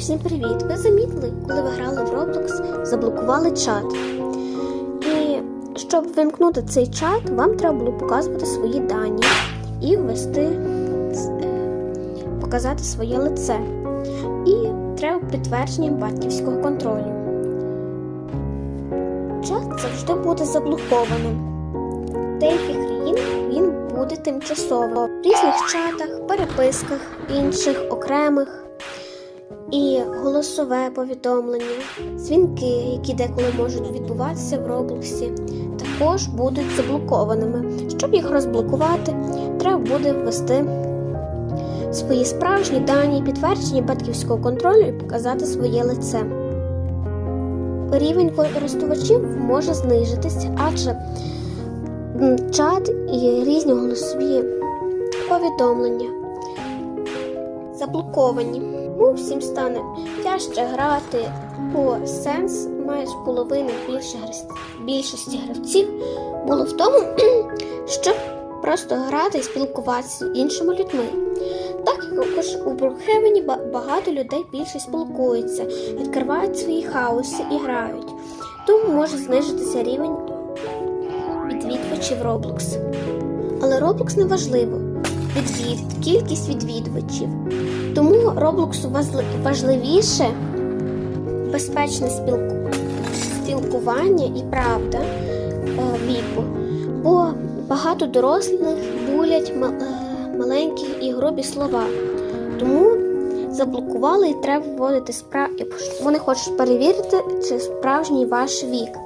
Всім привіт! Ви замітили, коли ви грали в Roblox, заблокували чат. І щоб вимкнути цей чат, вам треба було показувати свої дані і ввести, е, показати своє лице. І треба підтвердження батьківського контролю. Чат завжди буде заблокованим. В деяких країн він буде тимчасово в різних чатах, переписках, інших окремих і голосове повідомлення, дзвінки, які деколи можуть відбуватися в Роблоксі, також будуть заблокованими. Щоб їх розблокувати, треба буде ввести свої справжні дані, підтвердження батьківського контролю і показати своє лице. Рівень користувачів може знижитися, адже чат і різні голосові повідомлення заблоковані. Тому всім стане тяжче грати, бо сенс майже половини більшості гравців було в тому, щоб просто грати і спілкуватися з іншими людьми. Так як у Брукхевені багато людей більше спілкуються, відкривають свої хаоси і грають, тому може знижитися рівень відвідувачів Roblox. Але Roblox не важливо. Відвід, кількість відвідувачів. Тому Роблоксу важливіше безпечне спілку... спілкування і правда е, віку. Бо багато дорослих булять е, маленькі і грубі слова. Тому заблокували і треба вводити спра... Вони хочуть перевірити, чи справжній ваш вік.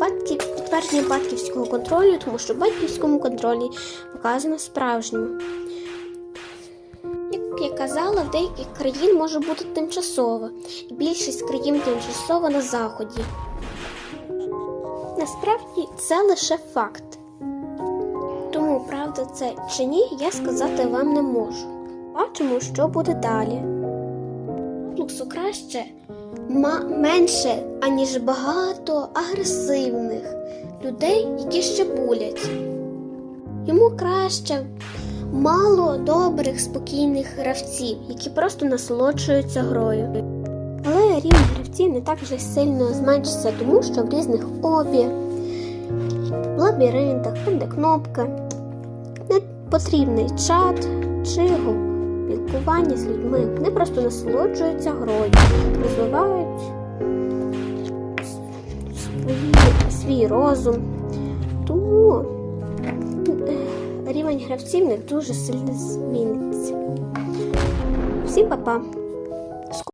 Батьки... Підтвердження батьківського контролю, тому що в батьківському контролі показано справжньому. Я казала, в деяких країн може бути тимчасово, і більшість країн тимчасово на заході. Насправді це лише факт. Тому правда це чи ні, я сказати вам не можу. Бачимо, що буде далі. Роблоксу краще менше, аніж багато агресивних людей, які ще булять. Йому краще мало добрих, спокійних гравців, які просто насолоджуються грою. Але рівень гравців не так вже сильно зменшиться, тому що в різних обі, лабіринтах, там де кнопка, не потрібний чат чи спілкування з людьми. Вони просто насолоджуються грою, розвивають свої, свій розум. Тому рівень гравців не дуже сильно зміниться. Всім па-па!